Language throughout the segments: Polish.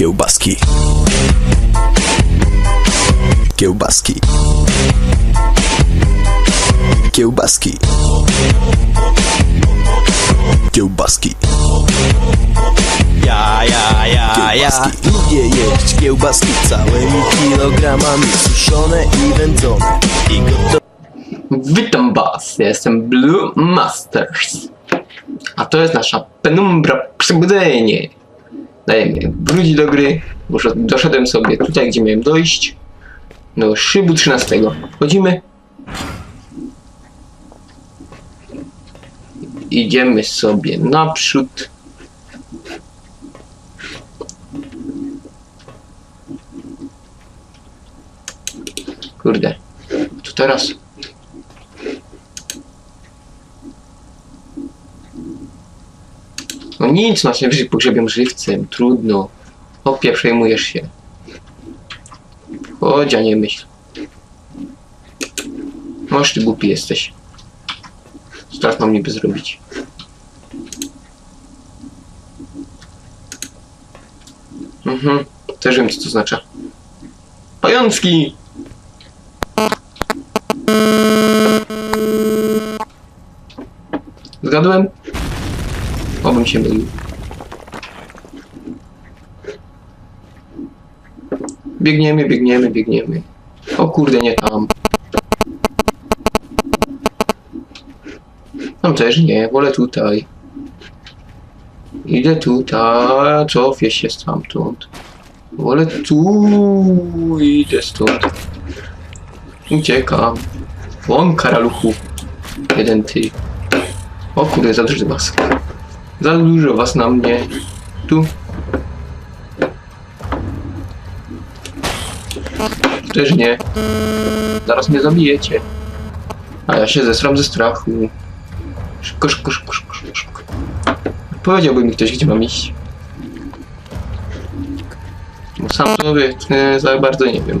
Kiełbaski. Kiełbaski. Kiełbaski. Kiełbaski. Ja, ja, ja, ja. Lubię jeść kiełbaski całymi kilogramami suszone i wędzone. I gotowe. Witam was, ja jestem Blue Masters. A to jest nasza penumbra przebudzenie. Dajemy wrócić do gry. Już doszedłem sobie tutaj, gdzie miałem dojść. Do szybu 13. Wchodzimy. Idziemy sobie naprzód. Kurde. To teraz No nic, masz najwyżej pogrzebią żywcem, trudno. Opie, przejmujesz się. Chodź, a nie myśl. Noż ty głupi jesteś. Strach mam niby zrobić. Mhm, też wiem co to znaczy. Pającki! Zgadłem? Obym się mylił. Biegniemy, biegniemy, biegniemy. O kurde, nie tam. Tam też nie, wolę tutaj. Idę tutaj, cofię się stamtąd. Wolę tu, idę stąd. Uciekam. Won karaluchu. Jeden ty. O kurde, za dużo was. Za dużo was na mnie. Tu. Też nie. Zaraz mnie zabijecie. A ja się zesram ze strachu. Szybko, szybko, szybko, szybko, szybko. Powiedziałby mi ktoś, gdzie mam iść. Bo sam to wie, e, za bardzo nie wiem.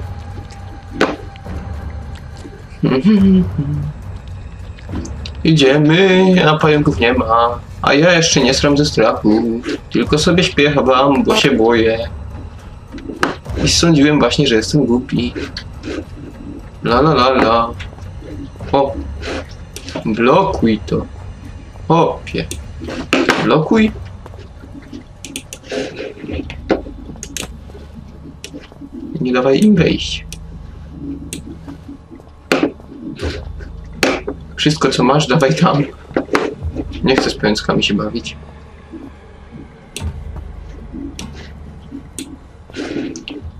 Idziemy, a pająków nie ma. A ja jeszcze nie sram ze strachu. Tylko sobie śpiewam, bo się boję. I sądziłem właśnie, że jestem głupi. La la la la. O. Blokuj to. Opie. Blokuj. Nie dawaj im wejść. Wszystko co masz, dawaj tam. Nie chcę z pająckami się bawić.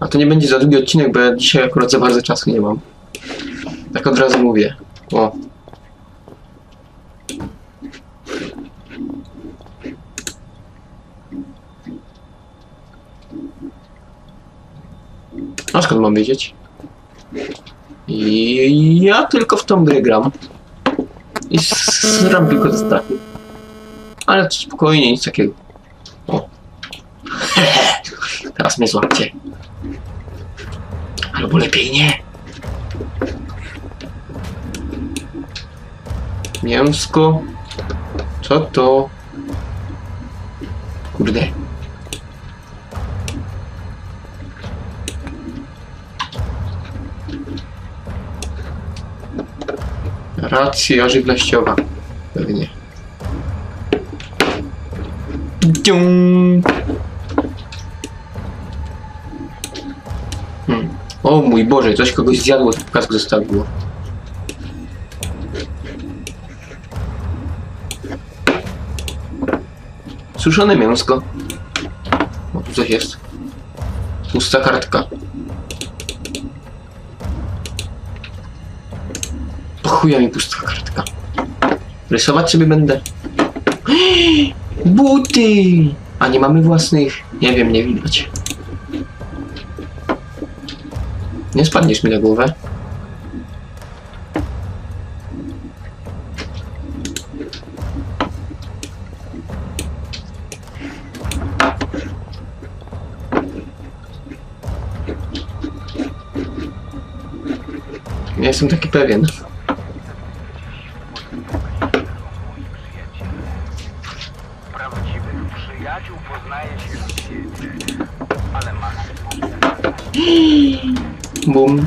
A to nie będzie za długi odcinek, bo ja dzisiaj akurat za bardzo czasu nie mam. Tak od razu mówię. O. A skąd mam wiedzieć? I ja tylko w tą grę gram. I sram tylko strachu. Ale spokojnie, nic takiego. O. Teraz mnie złapcie. Albo lepiej nie. Mięsko. Co to? Kurde. Racja żywnościowa. Pewnie. Dzium. Hmm. O mój Boże, coś kogoś zjadło, kask zostawiło. Suszone mięsko. O, tu coś jest. Pusta kartka. Po chuja mi pusta kartka. Rysować sobie będę. Buty! A nie mamy własnych? Nie wiem, nie widać. Nie spadniesz mi na głowę. Nie jestem taki pewien. Prawdziwych przyjaciół poznaje się w świecie, ale Bum.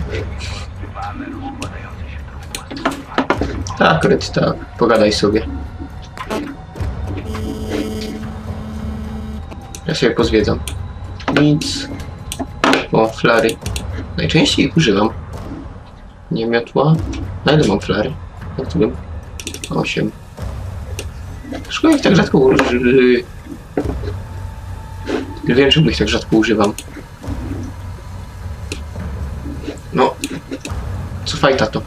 Tak, Red, tak. Pogadaj sobie. Ja sobie pozwiedzam. Nic. O, flary. Najczęściej ich używam. Nie miotła. Na ile mam flary? Na którym? Osiem. Szkoda tak rzadko. Nie wiem, czemu ich tak rzadko używam. No. Co fajta to?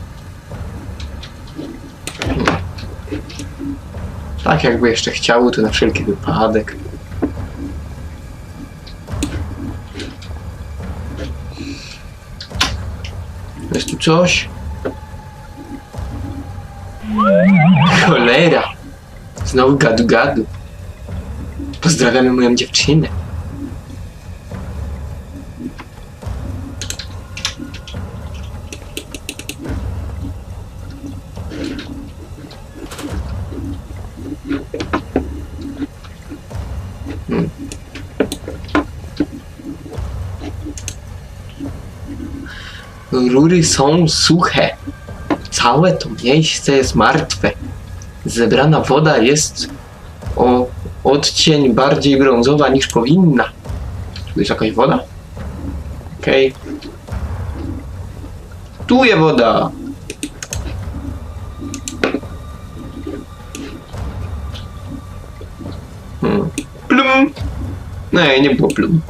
Hmm. Tak jakby jeszcze chciało, to na wszelki wypadek. Jest tu coś? Cholera! Znowu gadu gadu. Pozdrawiamy moją dziewczynę. Hmm. Rury są suche. Całe to miejsce jest martwe. Zebrana woda jest o odcień bardziej brązowa niż powinna. Tu jest jakaś woda? Okej. Tu jest woda! Hmm. Plum! Nie, nie było plum.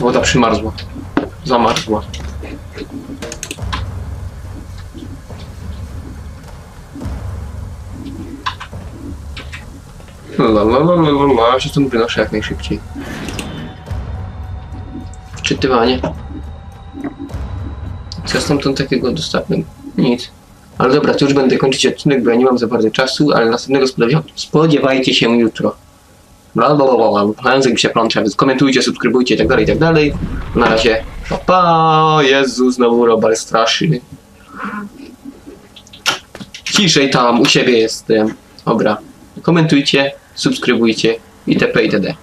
Woda przymarzła. Zamarzła. La la la la la la, ja się stąd wynoszę jak najszybciej. Wczytywanie. Co stamtąd takiego dostałem? Nic. Ale dobra, to już będę kończyć odcinek, bo ja nie mam za bardzo czasu, ale następnego spodziewa- spodziewajcie się jutro. Bla bla bla bla, bla. język się plącze, więc komentujcie, subskrybujcie i tak dalej, i tak dalej. Na razie, pa pa, Jezu, znowu robal straszy. Ciszej tam, u siebie jestem. Dobra, komentujcie, subskrybujcie itp. itd.